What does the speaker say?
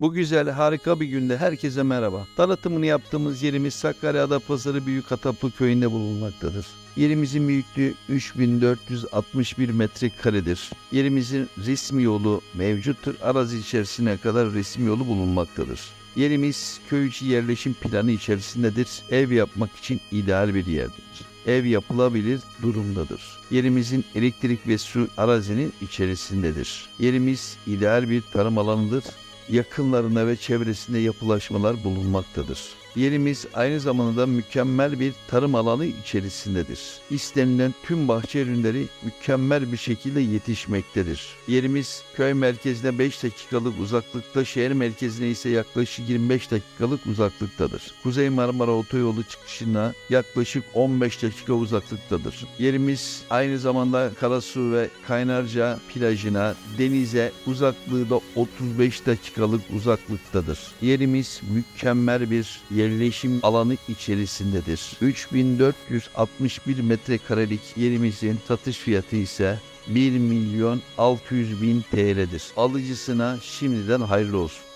Bu güzel, harika bir günde herkese merhaba. Tanıtımını yaptığımız yerimiz Sakarya Adapazarı Büyük Ataplı Köyü'nde bulunmaktadır. Yerimizin büyüklüğü 3461 metrekaredir. Yerimizin resmi yolu mevcuttur. Arazi içerisine kadar resmi yolu bulunmaktadır. Yerimiz köy içi yerleşim planı içerisindedir. Ev yapmak için ideal bir yerdir. Ev yapılabilir durumdadır. Yerimizin elektrik ve su arazinin içerisindedir. Yerimiz ideal bir tarım alanıdır yakınlarında ve çevresinde yapılaşmalar bulunmaktadır. Yerimiz aynı zamanda mükemmel bir tarım alanı içerisindedir. İstenilen tüm bahçe ürünleri mükemmel bir şekilde yetişmektedir. Yerimiz köy merkezine 5 dakikalık uzaklıkta, şehir merkezine ise yaklaşık 25 dakikalık uzaklıktadır. Kuzey Marmara Otoyolu çıkışına yaklaşık 15 dakika uzaklıktadır. Yerimiz aynı zamanda Karasu ve Kaynarca plajına, denize uzaklığı da 35 dakikalık uzaklıktadır. Yerimiz mükemmel bir yerleşim alanı içerisindedir. 3461 metrekarelik yerimizin satış fiyatı ise 1 milyon 600 bin TL'dir. Alıcısına şimdiden hayırlı olsun.